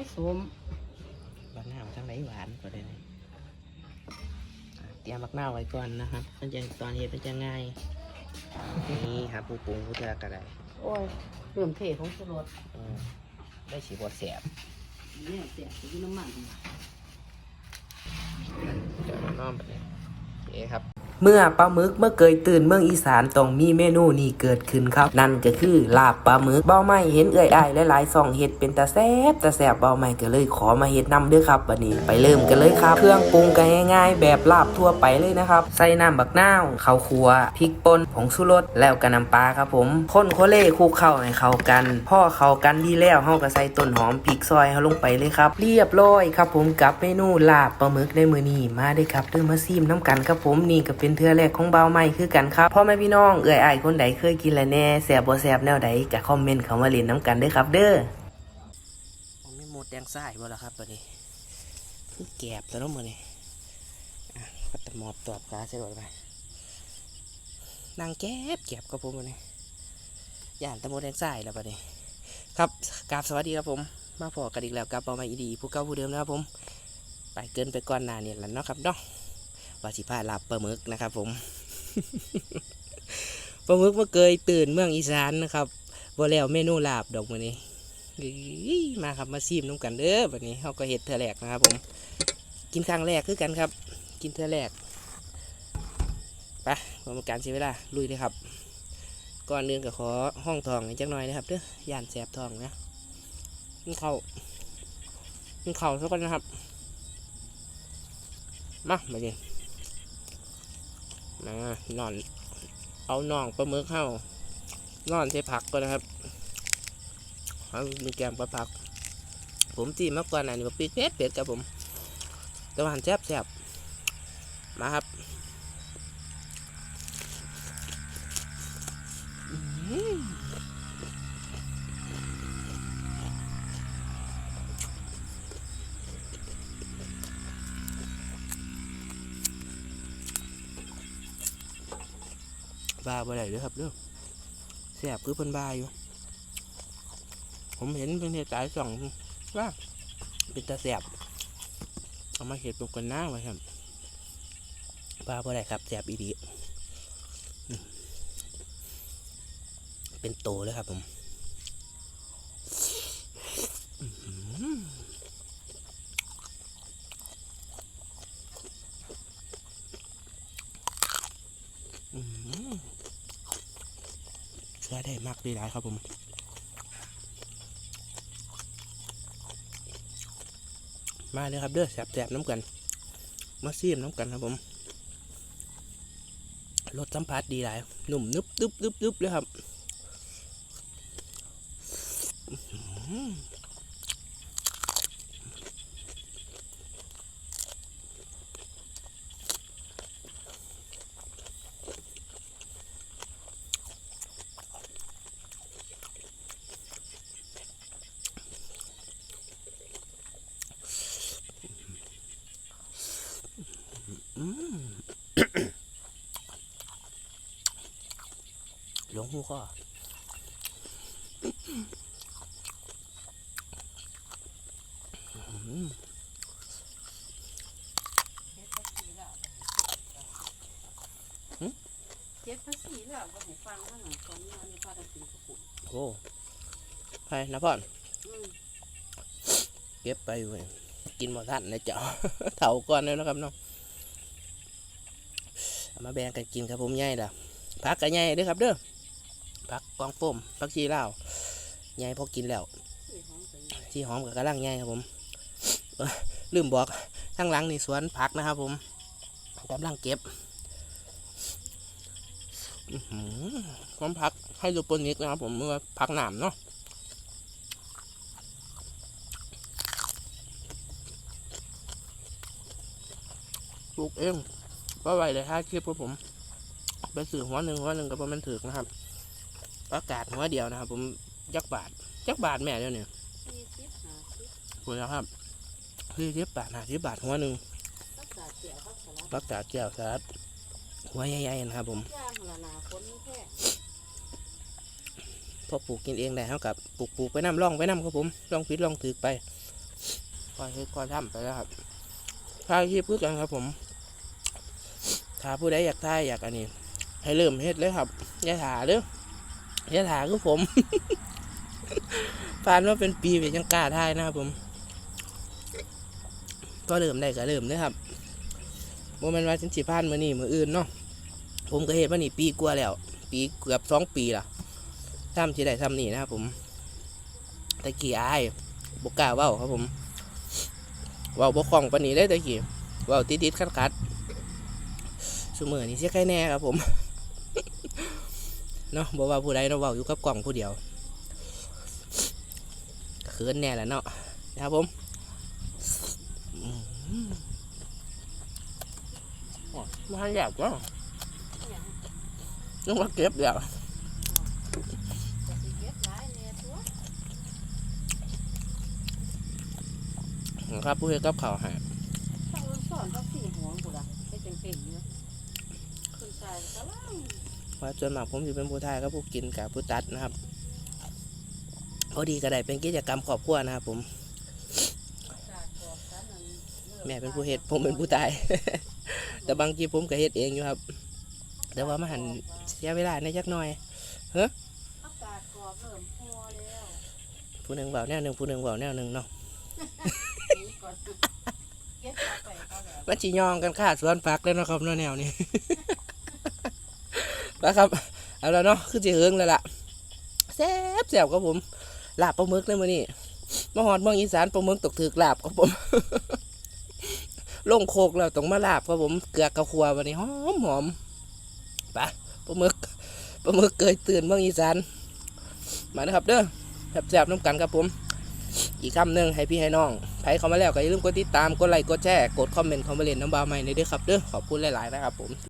ายสมบักหน้าวทั้งไหนหวานกว่าเดิมเตรียมบักหน้าวไว้ก่อนนะครับมันจะตอนเห็ดมันจะง่าย นี่ครับผู้ปรุงผู้เทือกระไดโอ้ยเริ่มเทของสลดอืมได้ฉีบวแสบเนี่ยเสียบอยู่น้ำมันเดี๋ยวน้องแบบนี้โอเคครับ เมื่อปลาหมึกเมื่อเกยตื่นเมืองอีสานต้องมีเมนูนี้เกิดขึ้นครับ นั่นก็คือลาบปลาหมึกเบ้าไม้เห็นเอ่ยอ้ายหลายๆส่องเห็ดเป็นตาแซบตาแซบเบ้าไม้ก็เลยขอมาเห็ดนำเด้วยครับบัดนี้ไปเริ่มกันเลยครับ เครื่องปรุงกันง่าย ๆ แบบลาบทั่วไปเลยนะครับใส่น้ำบักนาวข้าวคั่วพริกป่นผงชูรสแล้วก็น้ำปลาครับผมคนโคเล่คลุกเข้าให้เข้ากันพ่อเข้ากันดีแล้วเฮาก็ใส่ต้นหอมพริกซอยเฮาลงไปเลยครับ เรียบร้อยครับผมกับเมนูลาบปลาหมึกในมือนี้มาได้ครับเริ่มมาซิมน้ำกันครับผมนี่ก็เป็นเทือแรกของเบาใหม่คือกันครับพ่อแม่พี่น้องเอ่ยอายคนใดเคยกินและแน่แซ่บบ่แซ่บแนวใดก็คอมเมนต์เข้ามาเล่นน้ำกันด้อครับ เด้อผมไม่หมดแดงไส้บ่แล้วครับบัดนี้คือแกบแล้วเนาะมื้อนี้อะก็ตะหมอบตอบกาใช่บ่ไปนางแกบแกบกับผมมื้อนี้ย่านตะหมดแดงไส้แล้วบัดนี้ ครับกราบสวัสดีครับผม มาพอกันอีกแล้วกับเปามาอีดีผู้เก่าผู้เดิมนะครับผม ไปเกินไปก่อนหน้านี่แหละเนาะครับเนาะ ว่าสิพาลาบปลาหมึกนะครับผมปลาหมึกมาเกยตื่นเมืองอีสานนะครับบ่แล้วเมนูลาบดอกมื้อนี้มาครับมาซีมน้ำกันเด้อแบบนี้เขาก็เห็ดเธอแรกนะครับผม กินครั้งแรกคือกันครับ กินเธอแรกไปประมาการเสียเวลาลุยเลยครับ ก่อนเนื่นก็ขอห้องทองอีกจักหน่อยนะครับเด้อย่านแสบทองนะกินเข่าวกินเข่าวสักกันนะครับ มามาดิมา นอนเอาน่องปลาหมึกเข้านอนใช้ผักก็นะครับเอามีแกมปลาผัก ผมจีมากกว่านั้นนี่ว่าปีเป็ดเป็ดครับผมตะวันแซ่บแซ่บมาครับ บ้าบ่ได้เด้วยครับเด้อแซ่บคือเพิ่นบ้าอยู่ ผมเห็นเป็นเหตุการณ์สองว่าเป็นตาแสบเอามาเห็ดปกกันหน้าไว้ครับปลาบ่ได้ครับแสบอีดีเป็นโตเลยครับผมอื้อื้อได้มากดีหลายครับผมมาเลยครับเด้อแสบๆน้ำกันมาซีมน้ำกันครับผมรสสัมผัสดีหลายหนุ่มนึบนึบนึบนึบเลยครับ หืออืมหลวงหูก็อืมเจ็ดภาษีแล้วก็ให้ฟังว่าหนังตอนนี้มันพากันกินกระปุกโอ้ใครนะพ่อนอืมเก็บไปเว้ยกินหมดท่านนะเจ้าเถาก่อนเลยนะครับเนาะเอา มาแบ่งกันกินครับผมใหญ่ละพักกันใหญ่ด้อครับเด้อพักกองฟมพักชีลาวใหญ่พอกินแล้วที่หอมกับกระลังใหญ่ครับผมลืมบอกข้างหลังนี่สวนผักนะครับ ผมกำลังเก็บอื้อหือความผักให้ดูปนิกนะครับ ผมเมื่อผักหนามเนาะปลูกเอง ก็ไว้เลยห้าคลิปครับผม ไปสื่อหัวหนึ่งหัวหนึ่งก็ประมาณถึกนะครับอากาศหัวเดียวนะครับ ผมยักบาทยักบาทแม่เดียวเนี่ยสี่สิบห้าสิบคุณนะครับสี่สิบบาทห้าสิบบาทหัวหนึ่งรักษาเสียรักษารักษาแก้วสลัดหัวใหญ่ๆนะครับ ผมย่างละนาคนแค่พอปลูกกินเองได้เท่ากับปลูกปลูกไปน้ำร่องไปน้ำครับผมร่องพิษร่องถือไปก่อนเฮ็ดก่อนทำไปแล้วครับถ่ายคลิปเพื่อกันครับผม ถ้าผู้ใดอยากถ่ายอยากอันนี้ ให้เริ่มเฮ็ดเลยครับอย่าถาเด้ออย่าถาคือผมผ่านมาเป็นปีเป็นยังกล้าถ่ายนะครับผม ก็เริ่มได้ก็เริ่มเลยครับโมเมนต์ว่าฉันสิผ่านมือนี่มืออื่นเนาะผมก็เฮ็ดมานี่ปีกว่าแล้ว ปีเกือบสองปีละทำที่ได้ทำนี่นะครับผมตะกี้อายบกล้าเว้าครับผมเว้าบกคล่องปนนี้ได้ตะกี้เว้าติดๆขัดๆ สมือนี่เสียใครแน่ครับผมเนาะบอกว่าผู้ใดเราเว้าอยู่กับกล่องผู้เดียวเขินแน่แหละเนาะนะครับผมมโอ้ยาหยาบก็นึกว่าเก็บเดียวจะสิเก็บนะครับผู้เฮ็ดกับข้าวให้ต้องสอนต้องสี่หัวกูละให้เต็งๆเนาะ ใจก็ล่างว่าส่วนมากผมจะเป็นผู้ทายกับผู้กินกับผู้ตัดนะครับพอดีก็ได้เป็นกิจกรรมครอบครัวนะครับผมจากกอกกันนั่นลิกแม่เป็นผู้เฮ็ดผมเป็นผู้ตาย แต่บางทีผมก็เฮ็ดเองอยู่ครับ แต่ว่ามาหันเสียเวลาในจักหน่อยอากาศกรอบเริ่มพอแล้วผู้หนึ่งเบาแนวหนึ่งผู้หนึ่งเบาแนวหนึ่งเนาะนี่ก่อนเก็บเอาไปเขาแล้วมันจียองกันค่าสวนฟักเลยเนาะครับเนาะแนวนี้ นะครับเอาแล้วเนาะคือจีเฮิงแล้วล่ะแซ่บแซ่บครับผมลาบปลาหมึกเลยมื้อนี้มาหอดเมืองอีสานปลาหมึกตกถือกลาบครับผมลงโคกแล้วต้องมาลาบครับผมเกลือกระคัววันนี้หอมหอมไปปลาหมึกปลาหมึกเกยตื่นเมืองอีสานมานะครับเด้อแซ่บๆน้ำกันครับผม อีกคำหนึ่งให้พี่ให้น้องใครเข้ามาแล้วก็อย่าลืมกดติดตามกดไลค์กดแชร์กดคอมเมนต์คอมเมนต์น้ำบาใหม่ในด้อครับเด้อขอบคุณหลาย ๆ นะครับผม